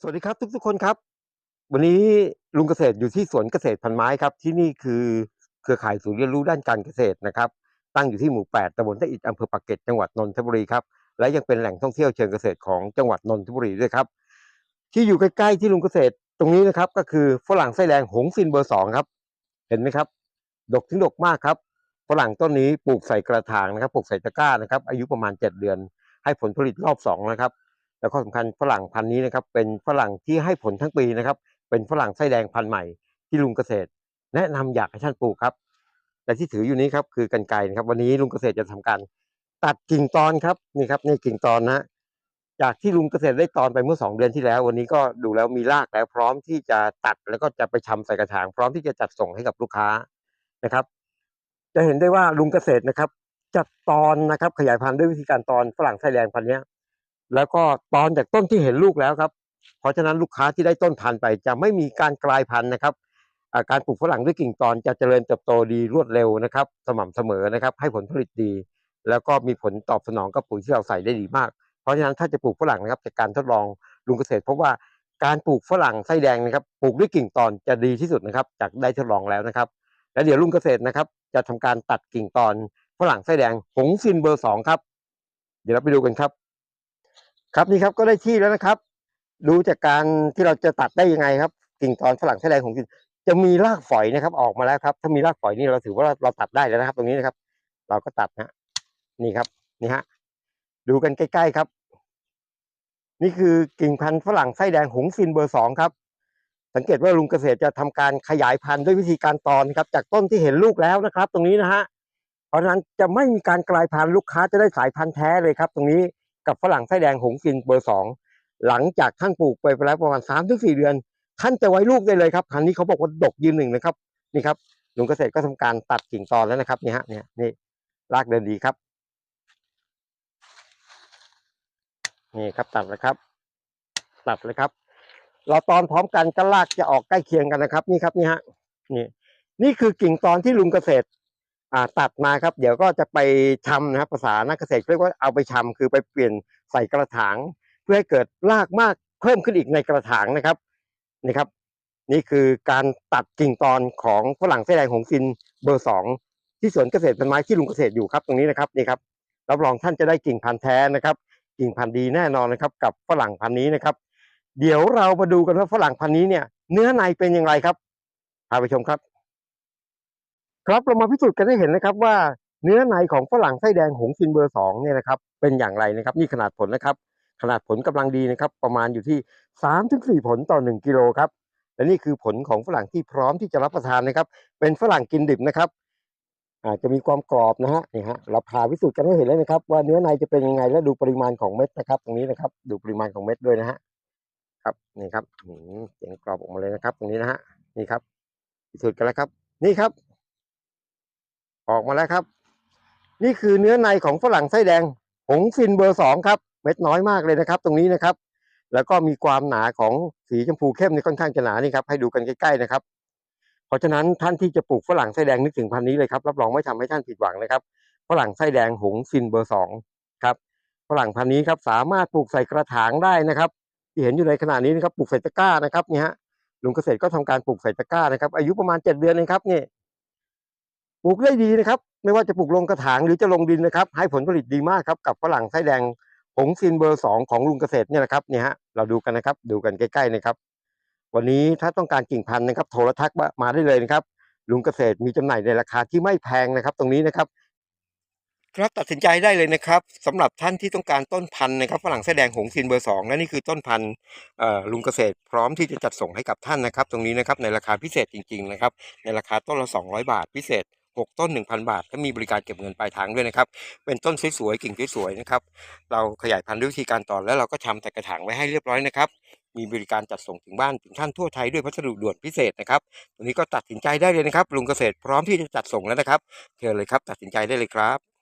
สวัสดีครับทุกทุกๆคนครับ วันนี้ลุงเกษตรอยู่ที่สวนเกษตรพันไม้ครับ ที่นี่คือเครือข่ายศูนย์เรียนรู้ด้านการเกษตรนะครับ ตั้งอยู่ที่หมู่8ตำบลท่าอิฐอำเภอปากเกร็ดจังหวัดนนทบุรีครับ และยังเป็นแหล่งท่องเที่ยวเชิงเกษตรของจังหวัดนนทบุรีด้วยครับ ที่อยู่ใกล้ๆที่ลุงเกษตรตรงนี้นะครับ ก็คือฝรั่งไส้แดงหงฟินเบอร์สองครับ เห็นไหมครับ ดกถึงดกมากครับฝรั่งต้นนี้ปลูกใส่กระถางนะครับ ปลูกใส่ตะกร้านะครับ อายุประมาณ 7 เดือน ให้ผลผลิตรอบสองนะครับ แล้วก็สำคัญฝรั่งพันธุ์นี้นะครับเป็นฝรั่งที่ให้ผลทั้งปีนะครับ เป็นฝรั่งไส้แดงพันธุ์ใหม่ที่ลุงเกษตร แนะนำอยากให้ท่านปลูกครับ และที่ถืออยู่นี้ครับคือกันไกรนะครับ วันนี้ลุงเกษตรจะทำการตัดกิ่งตอนครับนี่ครับนี่กิ่งตอนนะจากที่ลุงเกษตรได้ตอนไปเมื่อสองเดือนที่แล้ว วันนี้ก็ดูแล้วมีรากแล้วพร้อมที่จะตัดแล้วก็จะไปชำใส่กระถาง พร้อมที่จะจัดส่งให้กับลูกค้านะครับ จะเห็นได้ว่าลุงเกษตรนะครับจัดตอนนะครับ ขยายพันธุ์ด้วยวิธีการตอนฝรั่งไส้แดงพันธุ์นี้ แล้วก็ตอนจากต้นที่เห็นลูกแล้วครับ เพราะฉะนั้นลูกค้าที่ได้ต้นพันธุ์ไป จะไม่มีการกลายพันธุ์นะครับาการปลูกฝรั่งด้วยกิ่งตอนจะเจริญเติบโตดีรวดเร็วนะครับ สม่ำเสมอนะครับ ให้ผลผลิตดี แล้วก็มีผลตอบสนองกับปุ๋ยที่เราใส่ได้ดีมาก เพราะฉะนั้นถ้าจะปลูกฝรั่งนะครับจากการทดลองลุงเกษตรพบว่าการปลูกฝรั่งไส้แดงนะครับปลูกด้วยกิ่งตอนจะดีที่สุดนะครับ จากได้ทดลองแล้วนะครับ แล้วเดี๋ยวลุงเกษตรนะครับ จะทำการตัดกิ่งตอนฝรั่งไส้แดงหงซินเบอร์สองครับ เดี๋ยวเราไปดูกันครับ ครับนี่ครับก็ได้ที่แล้วนะครับ ดูจากการที่เราจะตัดได้ยังไงครับกิ่งตอนฝรั่งไส้แดงของกินจะมีรากฝอยนะครับ ออกมาแล้วครับ ถ้ามีรากฝอยนี่เราถือว่าเราตัดได้แล้วนะครับ ตรงนี้นะครับ เราก็ตัดนะนี่ครับนี่ฮะดูกันใกล้ๆครับ นี่คือกิ่งพันธุ์ฝรั่งไส้แดงหงฟินเบอร์สองครับ สังเกตว่าลุงเกษตรจะทำการขยายพันธุ์ด้วยวิธีการตอนครับ จากต้นที่เห็นลูกแล้วนะครับ ตรงนี้นะฮะเพราะฉะนั้นจะไม่มีการกลายพันธุ์ลูกค้าจะได้สายพันธุ์แท้เลยครับ ตรงนี้ กับฝรั่งไส้แดงหงฟินเบอร์สองหลังจากท่านปลูกไปแล้วประมาณสามถึงสี่เดือน ท่านจะไว้ลูกได้เลยครับพันธุ์นี้เขาบอกว่าดกยืนหนึ่งนะครับนี่ครับลุงเกษตรก็ทำการตัดกิ่งตอนแล้วนะครับนี่ฮะเนี่ยนี่รากเดินดีครับ นี่ครับตัดเลยครับ ตัดเลยครับ เราตอนพร้อมกันก็ลากจะออกใกล้เคียงกันนะครับ นี่ครับนี่ฮะนี่นี่คือกิ่งตอนที่ลุงเกษตร อ่าตัดมาครับ เดี๋ยวก็จะไปชำนะครับภาษานักเกษตรเรียกว่าเอาไปชำคือไปเปลี่ยนใส่กระถาง เพื่อให้เกิดรากมากเพิ่มขึ้นอีกในกระถางนะครับนี่ครับ นี่คือการตัดกิ่งตอนของฝรั่งไส้แดงหงฟินเบอร์สองที่สวนเกษตรเป็นไม้ที่ลุงเกษตรอยู่ครับตรงนี้นะครับนี่ครับรับรองท่านจะได้กิ่งพันธุ์แท้นะครับ กิ่งพันธุ์ดีแน่นอนนะครับ กับฝรั่งพันธุ์นี้นะครับ เดี๋ยวเรามาดูกันว่าฝรั่งพันธุ์นี้เนี่ย เนื้อในเป็นอย่างไรครับพาไปชมครับ ครับเรามาพิสูจน์กันให้เห็นนะครับว่าเนื้อในของฝรั่งไส้แดงหงฟินเบอร์สองเนี่ยนะครับเป็นอย่างไรนะครับนี่ขนาดผลนะครับ ขนาดผลกำลังดีนะครับ ประมาณอยู่ที่สามถึงสี่ผลต่อหนึ่งกิโลครับและนี่คือผลของฝรั่งที่พร้อมที่จะรับประทานนะครับ เป็นฝรั่งกินดิบนะครับ อาจจะมีความกรอบนะฮะนี่ฮะเราพาพิสูจน์กันให้เห็นเลยนะครับ ว่าเนื้อในจะเป็นยังไงและดูปริมาณของเม็ดนะครับ ตรงนี้นะครับ ดูปริมาณของเม็ดด้วยนะฮะครับนี่ครับอืมเสียงกรอบออกมาเลยนะครับ ตรงนี้นะฮะนี่ครับพิสูจน์กันแล้วครับ นี่ครับ ออกมาแล้วครับ นี่คือเนื้อในของฝรั่งไส้แดง หงฟินเบอร์สองครับ เม็ดน้อยมากเลยนะครับ ตรงนี้นะครับ แล้วก็มีความหนาของสีชมพูเข้มในค่อนข้างจะหนานี่ครับให้ดูกันใกล้ๆนะครับ เพราะฉะนั้นท่านที่จะปลูกฝรั่งไส้แดงนึกถึงพันธุ์นี้เลยครับรับรองไม่ทำให้ท่านผิดหวังนะครับฝรั่งไส้แดงหงฟินเบอร์สองครับฝรั่งพันธุ์นี้ครับสามารถปลูกใส่กระถางได้นะครับ ที่เห็นอยู่ในขณะนี้นะครับปลูกใส่ตะกร้านะครับนี่ฮะลุงเกษตรก็ทำการปลูกใส่ตะกร้านะครับ อายุประมาณเจ็ดเดือนเองครับนี่ ปลูกได้ดีนะครับ ไม่ว่าจะปลูกลงกระถางหรือจะลงดินนะครับ ให้ผลผลิตดีมากครับกับฝรั่งไส้แดงผงซินเบอร์สองของลุงเกษตรเนี่ยนะครับเนี่ยฮะเราดูกันนะครับ ดูกันใกล้ๆนะครับ วันนี้ถ้าต้องการกิ่งพันธุ์นะครับ โทรทักมามาได้เลยนะครับ ลุงเกษตรมีจำหน่ายในราคาที่ไม่แพงนะครับ ตรงนี้นะครับ ครับตัดสินใจได้เลยนะครับสำหรับท่านที่ต้องการต้นพันธุ์นะครับฝรั่งไส้แดงหงซินเบอร์สองและนี่คือต้นพันธุ์เอ่อลุงเกษตรพร้อมที่จะจัดส่งให้กับท่านนะครับ ตรงนี้นะครับในราคาพิเศษจริง ๆ นะครับ ในราคาต้นละ200 บาทพิเศษ 6 ต้น 1,000 บาท และมีบริการเก็บเงินปลายทางด้วยนะครับ เป็นต้นสวยๆกิ่งสวยๆนะครับ เราขยายพันธุ์ด้วยวิธีการต่อแล้วเราก็ชำแต่กระถางไว้ให้เรียบร้อยนะครับ มีบริการจัดส่งถึงบ้านถึงท่านทั่วไทยด้วยพัสดุด่วนพิเศษนะครับตรงนี้ก็ตัดสินใจได้เลยนะครับลุงเกษตรพร้อมที่จะจัดส่งแล้วนะครับเชิญเลยครับตัดสินใจได้เลยครับ